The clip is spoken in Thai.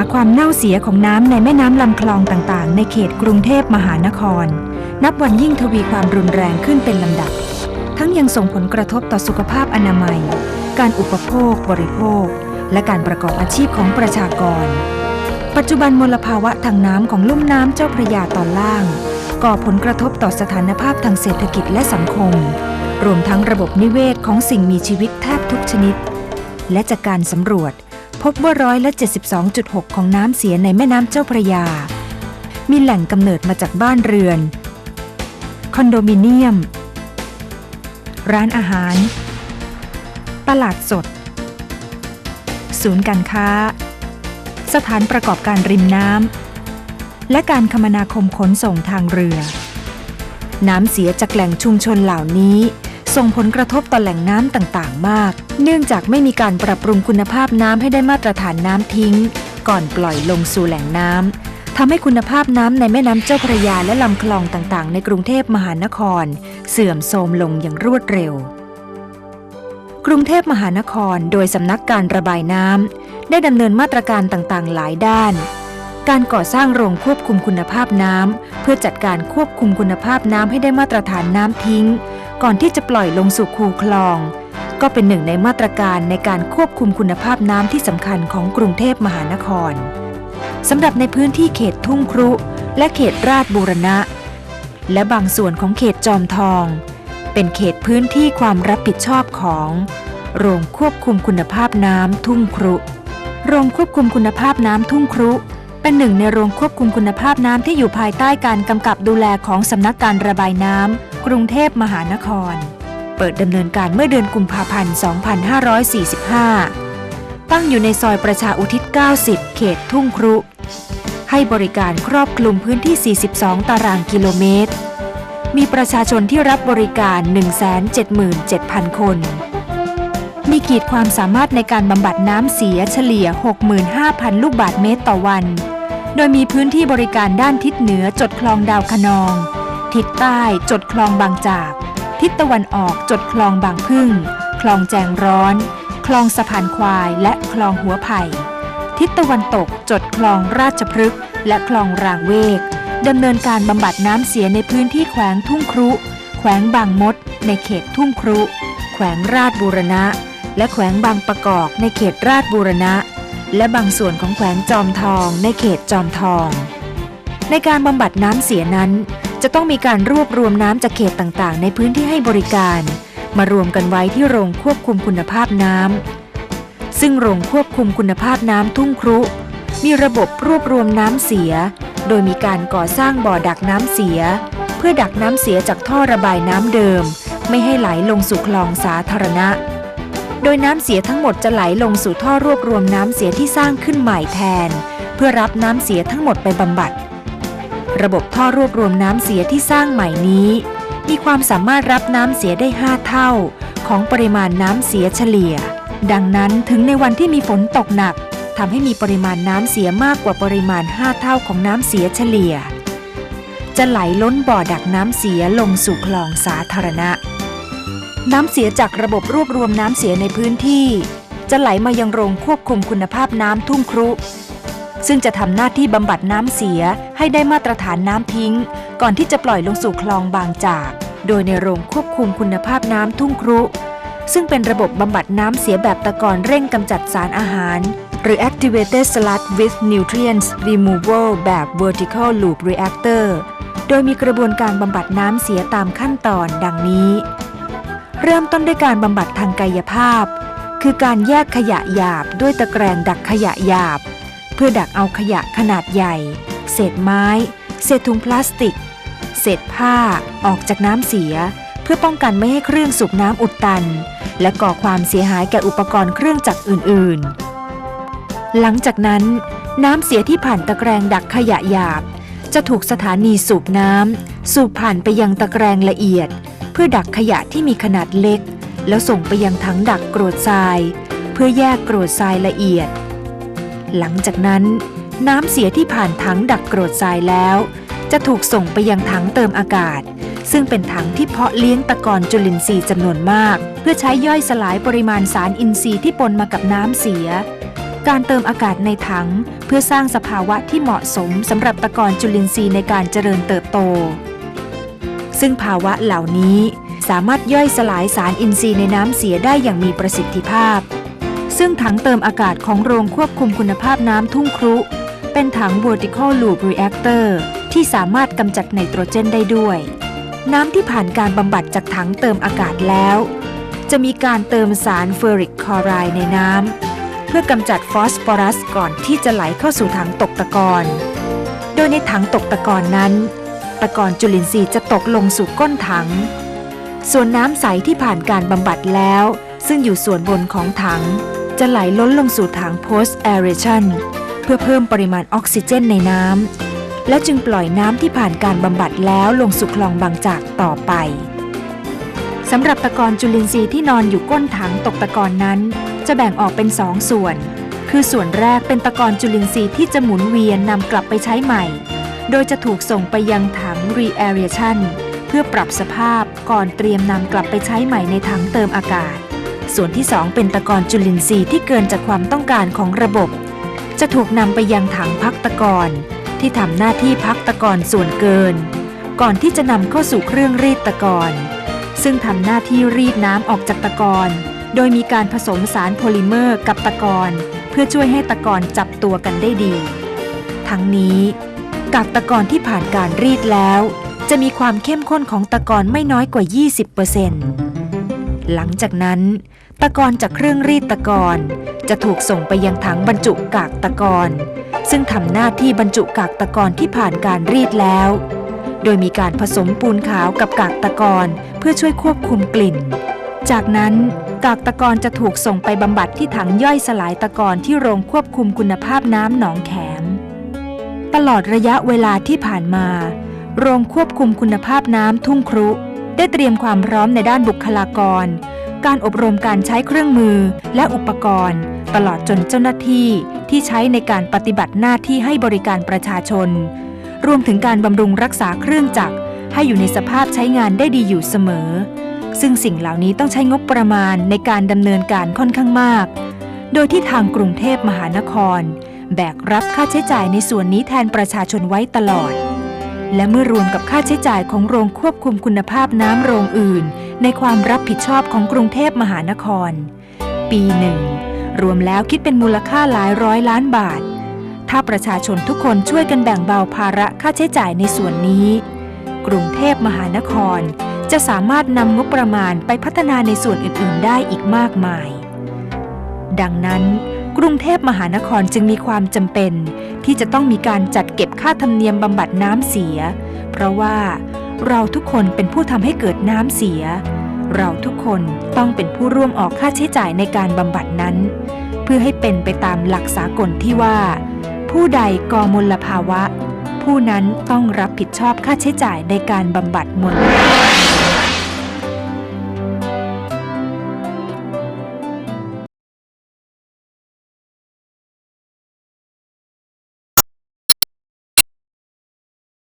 าความเน่าเสียของน้ำในแม่น้ำลำคลองต่างๆ ในเขตกรุงเทพมหานคร นับวันยิ่งทวีความรุนแรงขึ้นเป็นลำดับ ทั้งยังส่งผลกระทบต่อสุขภาพอนามัย การอุปโภค บริโภค และการประกอบอาชีพของประชากร ปัจจุบันมลภาวะทางน้ำของลุ่มน้ำเจ้าพระยาตอนล่าง ก่อผลกระทบต่อสถานภาพทางเศรษฐกิจและสังคม รวมทั้งระบบนิเวศของสิ่งมีชีวิตแทบทุกชนิด และจากการสำรวจ พบว่าร้อยละ72.6 ของน้ำเสียในแม่น้ำเจ้าพระยา มีแหล่งกำเนิดมาจากบ้านเรือน คอนโดมิเนียม ร้านอาหาร ตลาดสด ศูนย์การค้า สถานประกอบการริมน้ำ และการคมนาคมขนส่งทางเรือ น้ำเสียจากแหล่งชุมชนเหล่านี้ ส่งผลกระทบต่อแหล่งน้ำต่างๆ มาก เนื่องจากไม่มีการปรับปรุงคุณภาพน้ำให้ได้มาตรฐานน้ำทิ้ง ก่อนปล่อยลงสู่แหล่งน้ำทำให้คุณภาพน้ำในแม่น้ำเจ้าพระยาและลำคลองต่างๆ ในกรุงเทพมหานคร เสื่อมโทรมลงอย่างรวดเร็ว กรุงเทพมหานครโดยสำนักการระบายน้ำได้ดำเนินมาตรการต่างๆ หลายด้านการก่อสร้างโรงควบคุมคุณภาพน้ำเพื่อจัดการควบคุมคุณภาพน้ำให้ได้มาตรฐานน้ำทิ้ง ก่อนที่จะปล่อยลงสู่คูคลอง ก็เป็นหนึ่งในมาตรการในการควบคุมคุณภาพน้ำที่สำคัญของกรุงเทพมหานครสำหรับในพื้นที่เขตทุ่งครุ และเขตราชบูรณะ และบางส่วนของเขตจอมทอง เป็นเขตพื้นที่ความรับผิดชอบของ โรงควบคุมคุณภาพน้ำทุ่งครุ โรงควบคุมคุณภาพน้ำทุ่งครุ เป็นหนึ่งในโรงควบคุมคุณภาพน้ำที่อยู่ภายใต้การกำกับดูแลของสำนักการระบายน้ำกรุงเทพมหานคร เปิดดำเนินการเมื่อเดือนกุมภาพันธ์ 2545 ตั้งอยู่ในซอยประชาอุทิศ 90 เขตทุ่งครุ ให้บริการครอบคลุมพื้นที่ 42 ตารางกิโลเมตร มีประชาชนที่รับบริการ 177,000 คน มีขีดความสามารถในการบำบัดน้ำเสียเฉลี่ย 65,000 ลูกบาศก์เมตรต่อวัน โดยมีพื้นที่บริการด้านทิศเหนือจดคลองดาวคะนอง ทิศใต้จดคลองบางจาก ทิศตะวันออกจดคลองบางพึ่ง คลองแจงร้อน คลองสะพานควายและคลองหัวไผ่ ทิศตะวันตกจดคลองราชพฤกษ์และคลองรางเวกดำเนินการบำบัดน้ำเสียในพื้นที่แขวงทุ่งครุ แขวงบางมด ในเขตทุ่งครุ แขวงราชบูรณะ และแขวงบางประกอบในเขตราชบูรณะ และบางส่วนของแขวงจอมทองในเขตจอมทอง ในการบำบัดน้ำเสียนั้น จะต้องมีการรวบรวมน้ำจากเขตต่างๆ ในพื้นที่ให้บริการ มารวมกันไว้ที่โรงควบคุมคุณภาพน้ำซึ่งโรงควบคุมคุณภาพน้ำทุ่งครุ มีระบบรวบรวมน้ำเสีย โดยมีการก่อสร้างบ่อดักน้ำเสีย เพื่อดักน้ำเสียจากท่อระบายน้ำเดิม ไม่ให้ไหลลงสู่คลองสาธารณะ โดยน้ำเสียทั้งหมดจะไหลลงสู่ท่อรวบรวมน้ำเสียที่สร้างขึ้นใหม่แทน เพื่อรับน้ำเสียทั้งหมดไปบำบัด ระบบท่อรวบรวมน้ำเสียที่สร้างใหม่นี้ มีความสามารถรับน้ำเสียได้ 5 เท่า ของปริมาณน้ำเสียเฉลี่ย ดังนั้นถึงในวันที่มีฝนตกหนักทำให้มีปริมาณน้ำเสียมากกว่าปริมาณ 5 เท่าของน้ำเสียเฉลี่ย จะไหลล้นบ่อดักน้ำเสียลงสู่คลองสาธารณะ น้ำเสียจากระบบรวบรวมน้ำเสียในพื้นที่ จะไหลมายังโรงควบคุมคุณภาพน้ำทุ่งครุ ซึ่งจะทำหน้าที่บำบัดน้ำเสียให้ได้มาตรฐานน้ำทิ้ง ก่อนที่จะปล่อยลงสู่คลองบางจาก โดยในโรงควบคุมคุณภาพน้ำทุ่งครุ ซึ่งเป็นระบบบำบัดน้ำเสียแบบตะกอนเร่งกำจัดสารอาหาร หรือ activated sludge with nutrients removal แบบ vertical loop reactor โดยมีกระบวนการบำบัดน้ำเสียตามขั้นตอนดังนี้ เริ่มต้นด้วยการบำบัดทางกายภาพ คือการแยกขยะหยาบด้วยตะแกรงดักขยะหยาบ เพื่อดักเอาขยะขนาดใหญ่ เศษไม้ เศษถุงพลาสติก เศษผ้าออกจากน้ำเสีย เพื่อป้องกันไม่ให้เครื่องสูบน้ำอุดตัน และก่อความเสียหายแก่อุปกรณ์เครื่องจักรอื่น ๆ หลังจากนั้น น้ำเสียที่ผ่านตะแกรงดักขยะหยาบ จะถูกสถานีสูบน้ำสูบผ่านไปยังตะแกรงละเอียด พื่อดักขยะที่มีขนาดเล็ก แล้วส่งไปยังถังดักกรวดทราย เพื่อแยกกรวดทรายละเอียด หลังจากนั้น น้ำเสียที่ผ่านถังดักกรวดทรายแล้ว จะถูกส่งไปยังถังเติมอากาศ ซึ่งเป็นถังที่เพาะเลี้ยงตะกอนจุลินทรีย์จำนวนมาก เพื่อใช้ย่อยสลายปริมาณสารอินทรีย์ที่ปนมากับน้ำเสียการเติมอากาศในถัง เพื่อสร้างสภาวะที่เหมาะสมสำหรับตะกอนจุลินทรีย์ในการเจริญเติบโต ซึ่งภาวะเหล่านี้สามารถย่อยสลายสารอินทรีย์ในน้ำเสียได้อย่างมีประสิทธิภาพ ซึ่งถังเติมอากาศของโรงควบคุมคุณภาพน้ำทุ่งครุ เป็นถัง vertical loop reactor ที่สามารถกำจัดไนโตรเจนได้ด้วย น้ำที่ผ่านการบำบัดจากถังเติมอากาศแล้ว จะมีการเติมสารเฟอริกคลอไรด์ในน้ำเพื่อกำจัดฟอสฟอรัสก่อนที่จะไหลเข้าสู่ถังตกตะกอน โดยในถังตกตะกอนนั้น ตะกอนจุลินทรีย์จะตกลงสู่ก้นถัง ส่วนน้ำใสที่ผ่านการบำบัดแล้ว ซึ่งอยู่ส่วนบนของถัง จะไหลล้นลงสู่ถัง post aeration เพื่อเพิ่มปริมาณออกซิเจนในน้ำและจึงปล่อยน้ำที่ผ่านการบำบัดแล้วลงสู่คลองบางจากต่อไปสำหรับตะกอนจุลินทรีย์ที่นอนอยู่ก้นถังตกตะกอนนั้น จะแบ่งออกเป็นสองส่วน คือส่วนแรกเป็นตะกอนจุลินทรีย์ที่จะหมุนเวียนนำกลับไปใช้ใหม่ โดยจะถูกส่งไปยังถั ง re-aeration เพื่อปรับสภาพก่อนเตรียมนำกลับไปใช้ใหม่ในถังเติมอากาศ ส่วนที่ 2 เป็นตะกอนจุลินทรีย์ที่เกินจากความต้องการของระบบ จะถูกนำไปยังถังพักตะกอนที่ทำหน้าที่พักตะกอนส่วนเกิน ก่อนที่จะนำเข้าสู่เครื่องรีดตะกอนซึ่งทำหน้าที่รีดน้ำออกจากตะกอนโดยมีการผสมสารโพลิเมอร์กับตะกอนเพื่อช่วยให้ตะกอนจับตัวกันได้ดี ทั้งนี้ กากตะกอนที่ผ่านการรีดแล้ว จะมีความเข้มข้นของตะกอนไม่น้อยกว่า 20%หลังจากนั้น ตะกอนจากเครื่องรีดตะกอนจะถูกส่งไปยังถังบรรจุกากตะกอนซึ่งทำหน้าที่บรรจุกากตะกอนที่ผ่านการรีดแล้ว โดยมีการผสมปูนขาวกับกากตะกอนเพื่อช่วยควบคุมกลิ่น จากนั้นกากตะกอนจะถูกส่งไปบำบัดที่ถังย่อยสลายตะกอนที่โรงควบคุมคุณภาพน้ำหนองแขม ตลอดระยะเวลาที่ผ่านมา โรงควบคุมคุณภาพน้ำทุ่งครุ ได้เตรียมความพร้อมในด้านบุคลากร การอบรมการใช้เครื่องมือและอุปกรณ์ ตลอดจนเจ้าหน้าที่ที่ใช้ในการปฏิบัติหน้าที่ให้บริการประชาชน รวมถึงการบำรุงรักษาเครื่องจักรให้อยู่ในสภาพใช้งานได้ดีอยู่เสมอ ซึ่งสิ่งเหล่านี้ต้องใช้งบประมาณในการดำเนินการค่อนข้างมาก โดยที่ทางกรุงเทพมหานคร แบกรับค่าใช้จ่ายในส่วนนี้แทนประชาชนไว้ตลอด และเมื่อรวมกับค่าใช้จ่ายของโรงควบคุมคุณภาพน้ำโรงอื่น ในความรับผิดชอบของกรุงเทพมหานคร ปีหนึ่งรวมแล้วคิดเป็นมูลค่าหลายร้อยล้านบาท ถ้าประชาชนทุกคนช่วยกันแบ่งเบาภาระค่าใช้จ่ายในส่วนนี้ กรุงเทพมหานคร จะสามารถนำงบประมาณไปพัฒนาในส่วนอื่น ๆ ได้อีกมากมาย ดังนั้น กรุงเทพมหานครจึงมีความจำเป็น ที่จะต้องมีการจัดเก็บค่าธรรมเนียมบำบัดน้ำเสีย เพราะว่าเราทุกคนเป็นผู้ทำให้เกิดน้ำเสีย เราทุกคนต้องเป็นผู้ร่วมออกค่าใช้จ่ายในการบำบัดนั้น เพื่อให้เป็นไปตามหลักสากลที่ว่า ผู้ใดก่อมลภาวะ ผู้นั้นต้องรับผิดชอบค่าใช้จ่ายในการบำบัดมลภาวะ